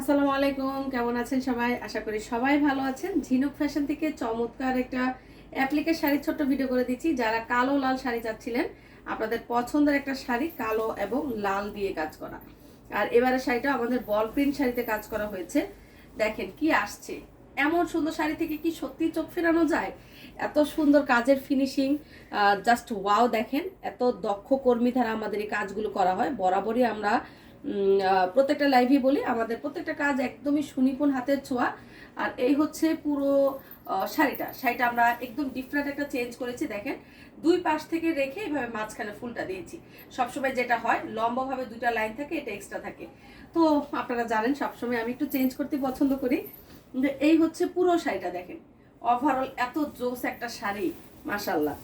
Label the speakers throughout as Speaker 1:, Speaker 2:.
Speaker 1: আসসালামু আলাইকুম, কেমন আছেন সবাই? আশা করি সবাই ভালো আছেন। ঝিনুক ফ্যাশন থেকে চমৎকার একটা অ্যাপ্লিকের শাড়ির ছোট্ট ভিডিও করে দিচ্ছি। যারা কালো লাল শাড়ি চাচ্ছিলেন, আপনাদের পছন্দের একটা শাড়ি কালো এবং লাল দিয়ে কাজ করা। আর এবারে শাড়িটা আমাদের বল প্রিন্ট শাড়িতে কাজ করা হয়েছে। দেখেন কি আসছে। এমন সুন্দর শাড়ি থেকে কি সত্যি চোখ ফেরানো যায়? এত সুন্দর কাজের ফিনিশিং জাস্ট ওয়াও দেখেন। এত দক্ষ কর্মী দ্বারা আমাদের এই কাজগুলো করা হয়। বরাবরই আমরা প্রত্যেকটা লাইভই বলি, আমাদের প্রত্যেকটা কাজ একদমই সুনিপুণ হাতের ছোঁয়া। আর এই হচ্ছে পুরো শাড়িটা। শাড়িটা আমরা একদম ডিফারেন্ট একটা চেঞ্জ করেছি, দেখেন। দুই পাশ থেকে রেখে এইভাবে মাঝখানে ফুলটা দিয়েছি। সবসময় যেটা হয়, লম্বাভাবে দুটা লাইন থাকে, এটা এক্সট্রা থাকে। তো আপনারা জানেন, সবসময় আমি একটু চেঞ্জ করতে পছন্দ করি। এই হচ্ছে পুরো শাড়িটা, দেখেন। ওভারঅল এত জোস একটা শাড়ি মাশাল্লাহ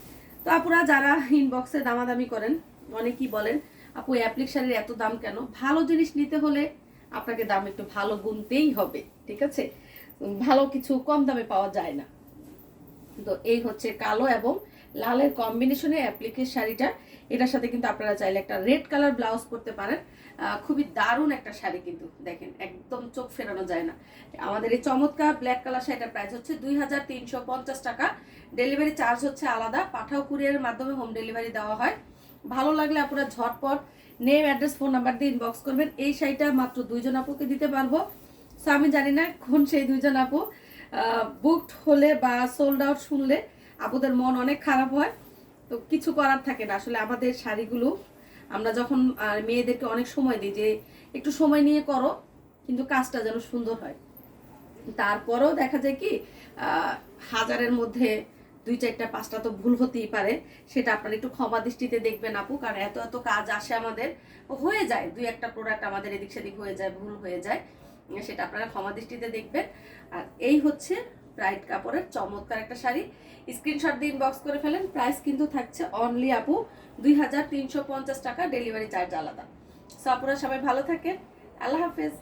Speaker 1: তো আপুরা যারা ইনবক্সে দামাদামি করেন, অনেকেই বলেন আপু অ্যাপ্লিক শাড়ির এত দাম কেন? ভালো জিনিস নিতে হলে আপনাকে দাম একটু ভালো গুনতেই হবে, ঠিক আছে? ভালো কিছু কম দামে পাওয়া যায় না। তো এই হচ্ছে কালো এবং লালের কম্বিনেশনে অ্যাপ্লিকের শাড়িটা। এটার সাথে কিন্তু আপনারা চাইলে একটা রেড কালার ব্লাউজ করতে পারেন। খুবই দারুণ একটা শাড়ি কিন্তু, দেখেন, একদম চোখ ফেরানো যায় না। আমাদের এই চমৎকার ব্ল্যাক কালার শাড়িটার প্রাইস হচ্ছে দুই হাজার তিনশো পঞ্চাশ টাকা। ডেলিভারি চার্জ হচ্ছে আলাদা। পাঠাও কুরিয়ারের মাধ্যমে হোম ডেলিভারি দেওয়া হয়। ভালো লাগলে আপনারা ঝটপট নেম অ্যাড্রেস ফোন নাম্বার দিয়ে ইনবক্স করবেন। এই শাড়িটা মাত্র দুইজন আপুকে দিতে পারব। সো আমি জানি না কোন সেই দুইজন আপু। বুকড হলে বা সোল্ড আউট শুনলে আপুদের মন অনেক খারাপ হয়। তো কিছু করার থাকে না। আসলে আমাদের শাড়িগুলো আমরা যখন মেয়েদেরকে অনেক সময় দিই যে, একটু সময় নিয়ে করো, কিন্তু কাজটা যেন সুন্দর হয়। তারপরেও দেখা যায় কি হাজারের মধ্যে দুই চারটা, পাঁচটা তো ভুল হতেই পারে, সেটা আপনারা একটু ক্ষমা দৃষ্টিতে দেখবেন আপু, কারণ এত এত কাজ আসে আমাদের, হয়ে যায়, দুই একটা প্রোডাক্ট আমাদের এদিক সেদিক হয়ে যায়, ভুল হয়ে যায়, সেটা আপনারা ক্ষমা দৃষ্টিতে দেখবেন। আর এই হচ্ছে ব্রাইট কাপড়ের চমৎকার একটা শাড়ি স্ক্রিনশট দিয়ে ইনবক্স করে ফেলেন প্রাইস কিন্তু থাকছে অনলি আপু দুই হাজার তিনশো পঞ্চাশ টাকা ডেলিভারি চার্জ আলাদা। সো আপুরা সবাই ভালো থাকেন, আল্লাহ হাফেজ।